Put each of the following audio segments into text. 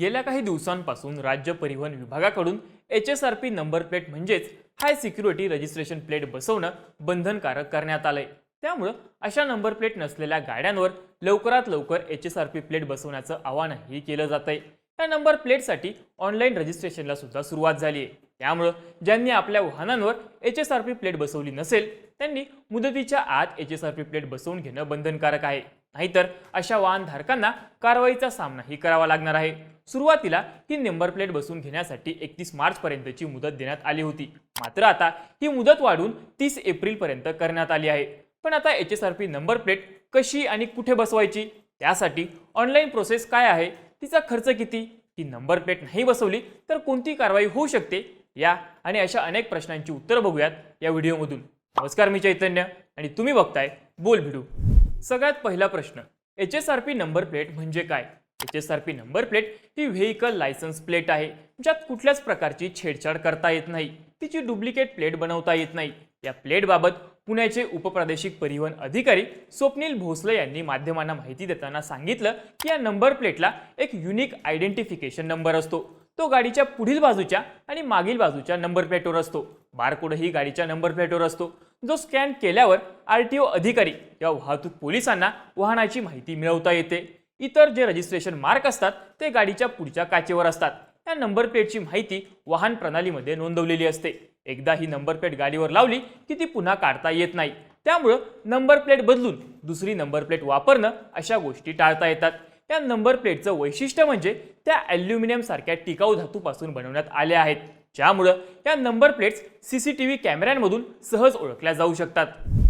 गेल्या काही दिवसांपासून राज्य परिवहन विभागाकडून H S R P number plate म्हणजेच हाय सिक्युरिटी रजिस्ट्रेशन प्लेट बसवणं बंधनकारक करण्यात आलंय. त्यामुळं अशा नंबर प्लेट नसलेल्या गाड्यांवर लवकरात लवकर H S R P plate बसवण्याचं आवाहनही केलं जात आहे या नंबर प्लेटसाठी ऑनलाईन रजिस्ट्रेशनला सुद्धा सुरुवात झाली आहे. त्यामुळं ज्यांनी आपल्या वाहनांवर H S R P plate बसवली नसेल त्यांनी मुदतीच्या आत H S R P plate बसवून घेणं बंधनकारक आहे. नाहीतर अशा वाहनधारकांना कारवाईचा सामनाही करावा लागणार आहे. सुरुवातीला ही नंबर प्लेट बसवून घेण्यासाठी एकतीस मार्चपर्यंतची मुदत देण्यात आली होती. मात्र आता ही मुदत वाढून तीस एप्रिलपर्यंत करण्यात आली आहे. पण आता H S R P number plate कशी आणि कुठे बसवायची? त्यासाठी ऑनलाईन प्रोसेस काय आहे? तिचा खर्च किती? ही नंबर प्लेट नाही बसवली तर कोणती कारवाई होऊ शकते? या आणि अशा अनेक प्रश्नांची उत्तरं बघूयात या व्हिडिओमधून. नमस्कार मी चैतन्य आणि तुम्ही बघताय बोल भिडू सगळ्यात पहिला प्रश्न H S R P number plate म्हणजे काय? H S R P number plate ही व्हेकल लायसन्स प्लेट आहे ज्यात कुठल्याच प्रकारची छेडछाड करता येत नाही. तिची डुप्लिकेट प्लेट बनवता येत नाही. या प्लेटबाबत पुण्याचे उपप्रादेशिक परिवहन अधिकारी स्वप्नील भोसले यांनी माध्यमांना माहिती देताना सांगितलं की या नंबर प्लेटला एक युनिक आयडेंटिफिकेशन नंबर असतो. तो गाडीच्या पुढील बाजूच्या आणि मागील बाजूच्या नंबर प्लेटवर असतो. बारकोडही गाडीच्या नंबर प्लेटवर असतो. जो स्कॅन केल्यावर आर टी ओ अधिकारी किंवा वाहतूक पोलिसांना वाहनाची माहिती मिळवता येते. इतर जे रजिस्ट्रेशन मार्क असतात ते गाडीच्या पुढच्या काचेवर असतात. या नंबर प्लेटची माहिती वाहन प्रणालीमध्ये नोंदवलेली असते. एकदा ही नंबर प्लेट गाडीवर लावली की ती पुन्हा काढता येत नाही. त्यामुळं नंबर प्लेट बदलून दुसरी नंबर प्लेट वापरणं अशा गोष्टी टाळता येतात. या नंबर प्लेटचं वैशिष्ट्य म्हणजे त्या ॲल्युमिनियमसारख्या टिकाऊ धातूपासून बनवण्यात आल्या आहेत. ज्यामुळं या number plates C C T V कॅमेऱ्यांमधून सहज ओळखल्या जाऊ शकतात.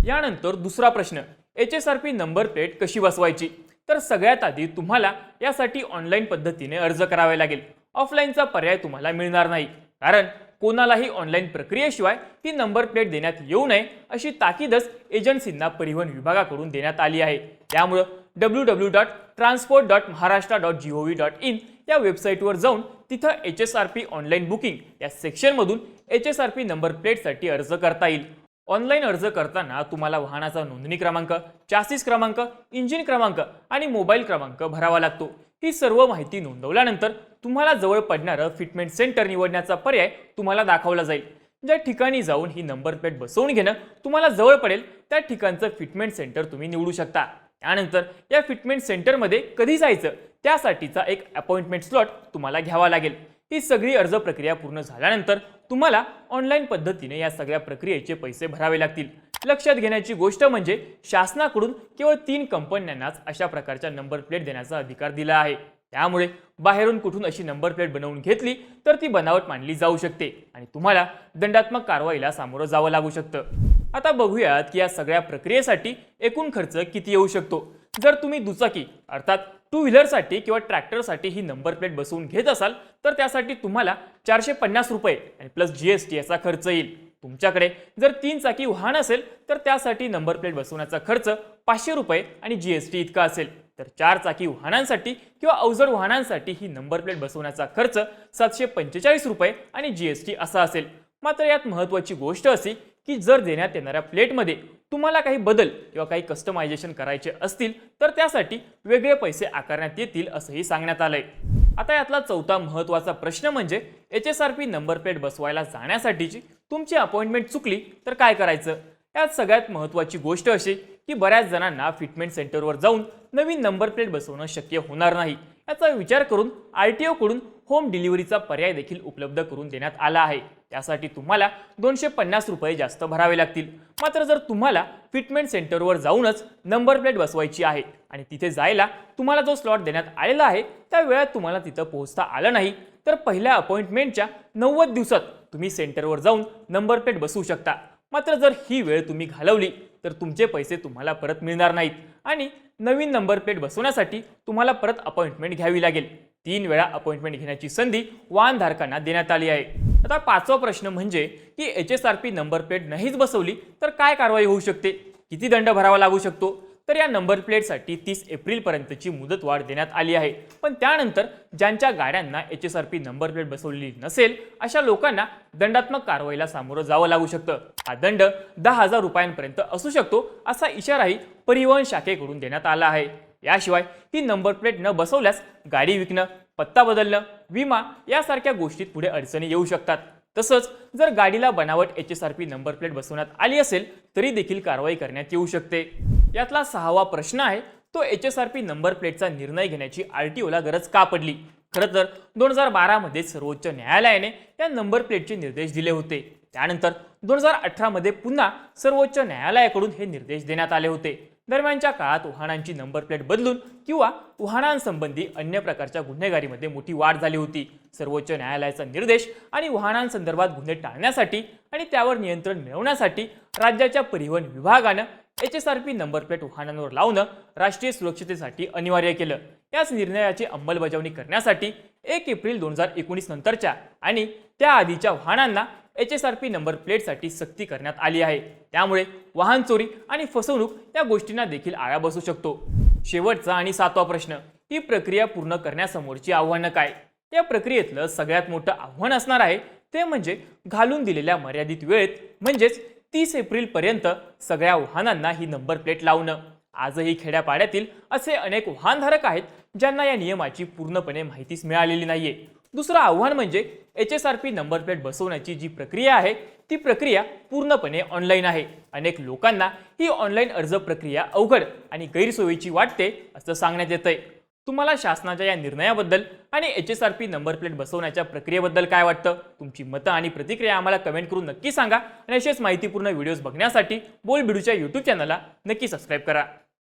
यानंतर दुसरा प्रश्न H S R P number plate कशी बसवायची? तर सगळ्यात आधी तुम्हाला यासाठी ऑनलाईन पद्धतीने अर्ज करावे लागेल. ऑफलाईनचा पर्याय तुम्हाला मिळणार नाही. कारण कोणालाही ऑनलाईन प्रक्रियेशिवाय ही नंबर प्लेट देण्यात येऊ नये अशी ताकीदच एजन्सींना परिवहन विभागाकडून देण्यात आली आहे. त्यामुळं W W dot transport dot Maharashtra dot G O V dot in या वेबसाईटवर जाऊन तिथं H S R P online booking या सेक्शनमधून H S R P number प्लेटसाठी अर्ज करता येईल. ऑनलाईन अर्ज करताना तुम्हाला वाहनाचा नोंदणी क्रमांक चासीस क्रमांक इंजिन क्रमांक आणि मोबाईल क्रमांक भरावा लागतो. ही सर्व माहिती नोंदवल्यानंतर तुम्हाला जवळ पडणारं फिटमेंट सेंटर निवडण्याचा पर्याय तुम्हाला दाखवला जाईल. ज्या ठिकाणी जाऊन ही नंबर प्लेट बसवून घेणं तुम्हाला जवळ पडेल त्या ठिकाणचं फिटमेंट सेंटर तुम्ही निवडू शकता. त्यानंतर या फिटमेंट सेंटरमध्ये कधी जायचं त्यासाठीचा एक अपॉइंटमेंट स्लॉट तुम्हाला घ्यावा लागेल. ही सगळी अर्ज प्रक्रिया पूर्ण झाल्यानंतर तुम्हाला ऑनलाईन पद्धतीने या सगळ्या प्रक्रियेचे पैसे भरावे लागतील. लक्षात घेण्याची गोष्ट म्हणजे शासनाकडून केवळ तीन कंपन्यांनाच अशा प्रकारच्या नंबर प्लेट देण्याचा अधिकार दिला आहे. त्यामुळे बाहेरून कुठून अशी नंबर प्लेट बनवून घेतली तर ती बनावट मानली जाऊ शकते आणि तुम्हाला दंडात्मक कारवाईला सामोरं जावं लागू शकतं. आता बघूयात की या सगळ्या प्रक्रियेसाठी एकूण खर्च किती येऊ शकतो? जर तुम्ही दुचाकी अर्थात टू व्हीलरसाठी किंवा ट्रॅक्टरसाठी ही नंबर प्लेट बसवून घेत असाल तर त्यासाठी तुम्हाला चारशे पन्नास रुपये आणि प्लस जी एस टी याचा खर्च येईल. तुमच्याकडे जर तीन चाकी वाहन असेल तर त्यासाठी नंबर प्लेट बसवण्याचा खर्च पाचशे रुपये आणि जी एस टी इतका असेल. तर चार चाकी वाहनांसाठी किंवा अवजड वाहनांसाठी ही नंबर प्लेट बसवण्याचा खर्च सातशे पंचेचाळीस रुपये आणि जी एस टी असा असेल. मात्र यात महत्त्वाची गोष्ट अशी की जर देण्यात येणाऱ्या प्लेटमध्ये तुम्हाला काही बदल किंवा काही कस्टमायझेशन करायचे असतील तर त्यासाठी वेगळे पैसे आकारण्यात येतील असंही सांगण्यात आलंय. आता यातला चौथा महत्त्वाचा प्रश्न म्हणजे H S R P number plate बसवायला जाण्यासाठीची तुमची अपॉइंटमेंट चुकली तर काय करायचं? यात सगळ्यात महत्त्वाची गोष्ट अशी की बऱ्याच जणांना फिटमेंट सेंटरवर जाऊन नवीन नंबर प्लेट बसवणं शक्य होणार नाही. याचा विचार करून आर टी ओकडून होम डिलिव्हरीचा पर्याय देखील उपलब्ध करून देण्यात आला आहे. त्यासाठी तुम्हाला दोनशे पन्नास रुपये जास्त भरावे लागतील. मात्र जर तुम्हाला फिटमेंट सेंटरवर जाऊनच नंबर प्लेट बसवायची आहे आणि तिथे जायला तुम्हाला जो स्लॉट देण्यात आलेला आहे त्या वेळात तुम्हाला तिथं पोहोचता आलं नाही तर पहिल्या अपॉइंटमेंटच्या नव्वद दिवसात तुम्ही सेंटरवर जाऊन नंबर प्लेट बसवू शकता. मात्र जर ही वेळ तुम्ही घालवली तर तुमचे पैसे तुम्हाला परत मिळणार नाहीत आणि नवीन नंबर प्लेट बसवण्यासाठी तुम्हाला परत अपॉइंटमेंट घ्यावी लागेल. तीन वेळा अपॉइंटमेंट घेण्याची संधी वाहनधारकांना देण्यात आली आहे. आता पाचवा प्रश्न म्हणजे की H S R P number plate नाहीच बसवली तर काय कारवाई होऊ शकते? किती दंड भरावा लागू शकतो? तर या नंबर प्लेटसाठी तीस एप्रिलपर्यंतची मुदत वाढ देण्यात आली आहे. पण त्यानंतर ज्यांच्या गाड्यांना H S R P number plate बसवलेली नसेल अशा लोकांना दंडात्मक कारवाईला सामोरं जावं लागू शकतं. हा दंड दहा हजार रुपयांपर्यंत असू शकतो असा इशाराही परिवहन शाखेकडून देण्यात आला आहे. याशिवाय ही नंबर प्लेट न बसवल्यास गाडी विकणं पत्ता बदलणं विमा यासारख्या गोष्टीत पुढे अडचणी येऊ शकतात. तसंच जर गाडीला बनावट H S R P number plate बसवण्यात आली असेल तरी देखील कारवाई करण्यात येऊ शकते. यातला सहावा प्रश्न आहे तो H S R P number प्लेटचा निर्णय घेण्याची आर टी ओला गरज का पडली? खरं तर दोन हजार बारामध्ये सर्वोच्च न्यायालयाने या नंबर प्लेटचे निर्देश दिले होते. त्यानंतर दोन हजार अठरामध्ये पुन्हा सर्वोच्च न्यायालयाकडून हे निर्देश देण्यात आले होते. दरम्यानच्या काळात वाहनांची नंबर प्लेट बदलून किंवा वाहनांसंबंधी अन्य प्रकारच्या गुन्हेगारीमध्ये मोठी वाढ झाली होती. सर्वोच्च न्यायालयाचा निर्देश आणि वाहनांसंदर्भात गुन्हे टाळण्यासाठी आणि त्यावर नियंत्रण मिळवण्यासाठी राज्याच्या परिवहन विभागानं H S R P number plate वाहनांवर लावणं राष्ट्रीय सुरक्षतेसाठी अनिवार्य केलं. याच निर्णयाची अंमलबजावणी करण्यासाठी एक एप्रिल दोन हजार एकोणीस नंतरच्या आणि त्याआधीच्या वाहनांना H S R P number प्लेटसाठी सक्ती करण्यात आली आहे. त्यामुळे वाहन चोरी आणि फसवणूक या गोष्टींना देखील आळा बसू शकतो. शेवटचा आणि सातवा प्रश्न ही प्रक्रिया पूर्ण करण्यासमोरची आव्हानं काय? या प्रक्रियेतलं सगळ्यात मोठं आव्हान असणार आहे ते म्हणजे घालून दिलेल्या मर्यादित वेळेत म्हणजेच तीस एप्रिल पर्यंत सगळ्या वाहनांना ही नंबर प्लेट लावणं. आजही खेड्यापाड्यातील असे अनेक वाहनधारक आहेत ज्यांना या नियमाची पूर्णपणे माहितीच मिळालेली नाहीये. दुसरं आव्हान म्हणजे H S R P number plate बसवण्याची जी प्रक्रिया आहे ती प्रक्रिया पूर्णपणे ऑनलाईन आहे. अनेक लोकांना ही ऑनलाईन अर्ज प्रक्रिया अवघड आणि गैरसोयीची वाटते असं सांगण्यात येतंय. तुम्हाला शासनाच्या या निर्णयाबद्दल आणि H S R P number plate बसवण्याच्या प्रक्रियेबद्दल काय वाटतं? तुमची मतं आणि प्रतिक्रिया आम्हाला कमेंट करून नक्की सांगा आणि असेच माहितीपूर्ण व्हिडिओज बघण्यासाठी बोल बिडूच्या यूट्यूब चॅनलला नक्की सबस्क्राईब करा.